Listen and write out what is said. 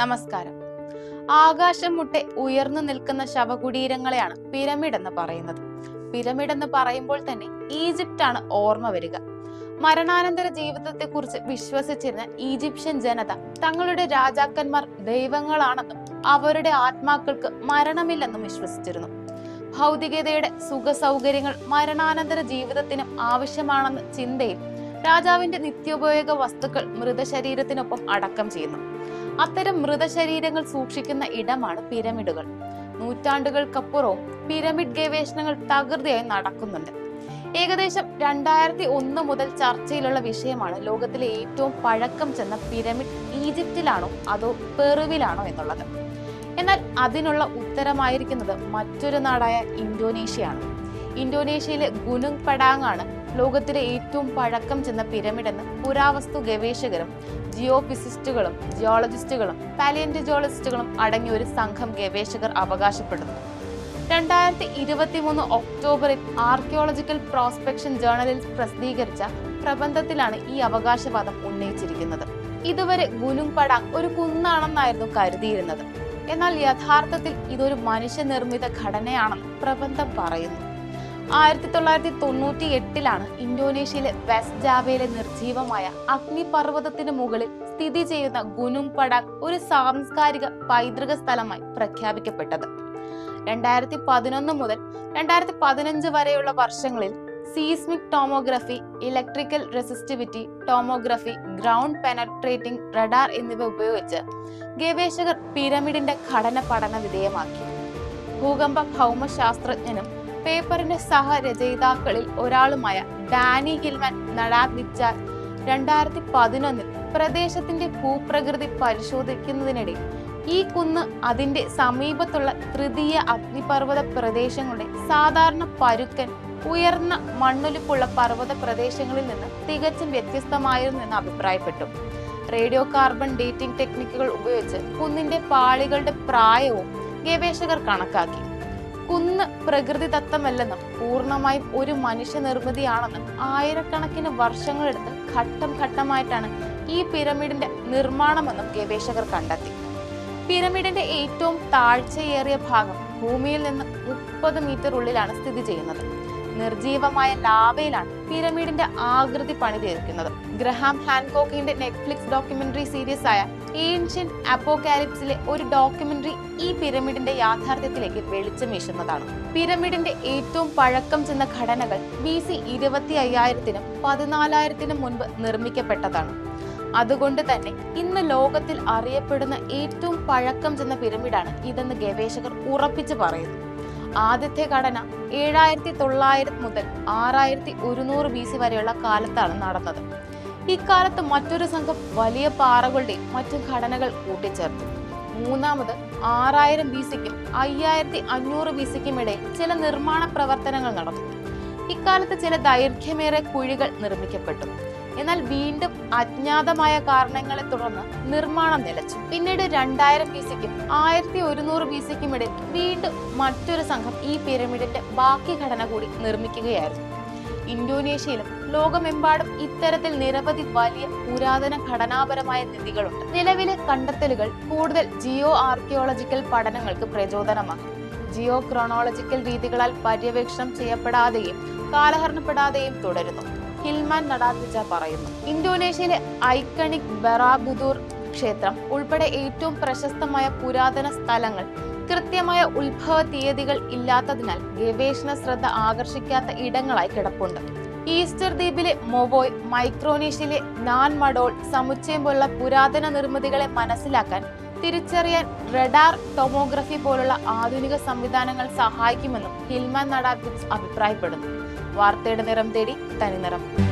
നമസ്കാരം. ആകാശം മുട്ടെ ഉയർന്നു നിൽക്കുന്ന ശവകുടീരങ്ങളെയാണ് പിരമിഡ് എന്ന് പറയുന്നത്. പിരമിഡ് എന്ന് പറയുമ്പോൾ തന്നെ ഈജിപ്റ്റ് ആണ് ഓർമ്മ വരിക. മരണാനന്തര ജീവിതത്തെക്കുറിച്ച് വിശ്വസിച്ചിരുന്ന ഈജിപ്ഷ്യൻ ജനത തങ്ങളുടെ രാജാക്കന്മാർ ദൈവങ്ങളാണെന്നും അവരുടെ ആത്മാക്കൾക്ക് മരണമില്ലെന്നും വിശ്വസിച്ചിരുന്നു. ഭൗതികതയുടെ സുഖ സൗകര്യങ്ങൾ മരണാനന്തര ജീവിതത്തിനും ആവശ്യമാണെന്ന ചിന്തയിൽ രാജാവിന്റെ നിത്യോപയോഗ വസ്തുക്കൾ മൃതശരീരത്തിനൊപ്പം അടക്കം ചെയ്യുന്നു. അത്തരം മൃതശരീരങ്ങൾ സൂക്ഷിക്കുന്ന ഇടമാണ് പിരമിഡുകൾ. നൂറ്റാണ്ടുകൾക്കപ്പുറവും പിരമിഡ് ഗവേഷണങ്ങൾ തകൃതിയായി നടക്കുന്നുണ്ട്. ഏകദേശം രണ്ടായിരത്തി ഒന്ന് മുതൽ ചർച്ചയിലുള്ള വിഷയമാണ് ലോകത്തിലെ ഏറ്റവും പഴക്കം ചെന്ന പിരമിഡ് ഈജിപ്തിലാണോ അതോ പെറുവിലാണോ എന്നുള്ളത്. എന്നാൽ അതിനുള്ള ഉത്തരമായിരിക്കുന്നത് മറ്റൊരു നാടായ ഇന്തോനേഷ്യയാണ്. ഇന്തോനേഷ്യയിലെ ഗുനുങ് പടാങ് ആണ് ലോകത്തിലെ ഏറ്റവും പഴക്കം ചെന്ന പിരമിഡെന്ന് പുരാവസ്തു ഗവേഷകരും ജിയോ ഫിസിസ്റ്റുകളും ജിയോളജിസ്റ്റുകളും പാലിയന്റോളജിസ്റ്റുകളും അടങ്ങിയ ഒരു സംഘം ഗവേഷകർ അവകാശപ്പെടുന്നു. രണ്ടായിരത്തി ഇരുപത്തി മൂന്ന് ഒക്ടോബറിൽ ആർക്കിയോളജിക്കൽ പ്രോസ്പെക്ഷൻ ജേണലിൽ പ്രസിദ്ധീകരിച്ച പ്രബന്ധത്തിലാണ് ഈ അവകാശവാദം ഉന്നയിച്ചിരിക്കുന്നത്. ഇതുവരെ ഗുനുങ് ഒരു കുന്നാണെന്നായിരുന്നു കരുതിയിരുന്നത്. എന്നാൽ യഥാർത്ഥത്തിൽ ഇതൊരു മനുഷ്യനിർമ്മിത ഘടനയാണെന്ന് പ്രബന്ധം പറയുന്നു. ആയിരത്തി തൊള്ളായിരത്തി തൊണ്ണൂറ്റി എട്ടിലാണ് ഇന്തോനേഷ്യയിലെ വെസ്റ്റ് ജാവയിലെ നിർജീവമായ അഗ്നിപർവതത്തിന് മുകളിൽ സ്ഥിതി ചെയ്യുന്ന ഗുനുങ് പടാക് ഒരു സാംസ്കാരിക പൈതൃക സ്ഥലമായി പ്രഖ്യാപിക്കപ്പെട്ടത്. രണ്ടായിരത്തി പതിനൊന്ന് മുതൽ രണ്ടായിരത്തി പതിനഞ്ച് വരെയുള്ള വർഷങ്ങളിൽ seismic tomography electrical resistivity tomography ground penetrating radar എന്നിവ ഉപയോഗിച്ച് ഗവേഷകർ പിരമിഡിന്റെ ഘടന പഠന വിധേയമാക്കി. ഭൂകമ്പ ഭൗമശാസ്ത്രജ്ഞനും പേപ്പറിന്റെ സഹരചയിതാക്കളിൽ ഒരാളുമായ ഡാനി ഹിൽമാൻ നടാഗ്വിച്ചാൽ രണ്ടായിരത്തി പതിനൊന്നിൽ പ്രദേശത്തിന്റെ ഭൂപ്രകൃതി പരിശോധിക്കുന്നതിനിടെ ഈ കുന്ന് അതിന്റെ സമീപത്തുള്ള തൃതീയ അഗ്നിപർവത പ്രദേശങ്ങളുടെ സാധാരണ പരുക്കൻ ഉയർന്ന മണ്ണൊലിപ്പുള്ള പർവത പ്രദേശങ്ങളിൽ നിന്ന് തികച്ചും വ്യത്യസ്തമായിരുന്നു എന്ന് അഭിപ്രായപ്പെട്ടു. റേഡിയോ കാർബൺ ഡേറ്റിംഗ് ടെക്നിക്കുകൾ ഉപയോഗിച്ച് കുന്നിന്റെ പാളികളുടെ പ്രായവും ഗവേഷകർ കണക്കാക്കി. കുന്ന് പ്രകൃതിദത്തമല്ലെന്നും പൂർണമായും ഒരു മനുഷ്യനിർമ്മിതിയാണെന്നും ആയിരക്കണക്കിന് വർഷങ്ങളെടുത്ത് ഘട്ടം ഘട്ടമായിട്ടാണ് ഈ പിരമിഡിന്റെ നിർമ്മാണമെന്നും ഗവേഷകർ കണ്ടെത്തി. പിരമിഡിന്റെ ഏറ്റവും താഴ്ചയേറിയ ഭാഗം ഭൂമിയിൽ നിന്ന് മുപ്പത് മീറ്റർ ഉള്ളിലാണ് സ്ഥിതി ചെയ്യുന്നത്. നിർജീവമായ ലാവയിലാണ് പിരമിഡിന്റെ ആകൃതി പണിതീർക്കുന്നത്. ഗ്രഹാം ഹാൻകോക്കിന്റെ നെറ്റ്ഫ്ലിക്സ് ഡോക്യുമെന്ററി സീരീസ് ആയ ഏൻഷ്യൻ അപ്പോകാലിപ്സിലെ ഒരു ഡോക്യുമെന്ററി ഈ പിരമിഡിന്റെ യാഥാർത്ഥ്യത്തിലേക്ക് വെളിച്ചം വീശുന്നതാണ്. പിരമിഡിന്റെ ഏറ്റവും പഴക്കം ചെന്ന ഘടനകൾ ബി സി ഇരുപത്തി അയ്യായിരത്തിനും പതിനാലായിരത്തിനും മുൻപ് നിർമ്മിക്കപ്പെട്ടതാണ്. അതുകൊണ്ട് തന്നെ ഇന്ന് ലോകത്തിൽ അറിയപ്പെടുന്ന ഏറ്റവും പഴക്കം ചെന്ന പിരമിഡാണ് ഇതെന്ന് ഗവേഷകർ ഉറപ്പിച്ചു പറയുന്നു. ആദ്യത്തെ ഘടന ഏഴായിരത്തി തൊള്ളായിരം മുതൽ ആറായിരത്തി ഒരുന്നൂറ് ബി സി വരെയുള്ള കാലത്താണ് നടന്നത്. ഇക്കാലത്ത് മറ്റൊരു സംഘം വലിയ പാറകളുടെ മറ്റു ഘടനകൾ കൂട്ടിച്ചേർത്തു. മൂന്നാമത് ആറായിരം ബി സിക്കും അയ്യായിരത്തി അഞ്ഞൂറ് ബി സിക്കും ഇടയിൽ ചില നിർമ്മാണ പ്രവർത്തനങ്ങൾ നടന്നു. ഇക്കാലത്ത് ചില ദൈർഘ്യമേറെ കുഴികൾ നിർമ്മിക്കപ്പെട്ടു. എന്നാൽ വീണ്ടും അജ്ഞാതമായ കാരണങ്ങളെ തുടർന്ന് നിർമ്മാണം നിലച്ചു. പിന്നീട് രണ്ടായിരം ബി സിക്കും ആയിരത്തി ഒരുന്നൂറ് ബി സിക്കും ഇടയിൽ വീണ്ടും മറ്റൊരു സംഘം ഈ പിരമിഡിന്റെ ബാക്കി ഘടന കൂടി നിർമ്മിക്കുകയായിരുന്നു. ഇന്തോനേഷ്യയിലും ലോകമെമ്പാടും ഇത്തരത്തിൽ നിരവധി വലിയ പുരാതന ഘടനാപരമായ നിധികളുണ്ട്. നിലവിലെ കണ്ടെത്തലുകൾ കൂടുതൽ ജിയോ ആർക്കിയോളജിക്കൽ പഠനങ്ങൾക്ക് പ്രചോദനമാണ്. ജിയോ ക്രോണോളജിക്കൽ രീതികളാൽ പര്യവേക്ഷണം ചെയ്യപ്പെടാതെയും കാലഹരണപ്പെടാതെയും തുടരുന്നു. ഹിൽമാൻ നടാത്തിച്ച പറയുന്നു. ഇന്തോനേഷ്യയിലെ ഐക്കണിക് ബറാബുദൂർ ക്ഷേത്രം ഉൾപ്പെടെ ഏറ്റവും പ്രശസ്തമായ പുരാതന സ്ഥലങ്ങൾ. കൃത്യമായ ഉത്ഭവ തീയതികൾ ഇല്ലാത്തതിനാൽ ഗവേഷണ ശ്രദ്ധ ആകർഷിക്കാത്ത ഇടങ്ങളായി കിടപ്പുണ്ട്. ഈസ്റ്റർ ദ്വീപിലെ മൊവോയ് മൈക്രോനേഷ്യയിലെ നാൻ മഡോൾ സമുച്ചയം പോലുള്ള പുരാതന നിർമ്മിതികളെ മനസ്സിലാക്കാൻ തിരിച്ചറിയാൻ റഡാർ ടൊമോഗ്രഫി പോലുള്ള ആധുനിക സംവിധാനങ്ങൾ സഹായിക്കുമെന്നും ഹിൽമാൻ നടാബിക്സ് അഭിപ്രായപ്പെടുന്നു. വാർത്തയുടെ നിറം തേടി തനിനിറം.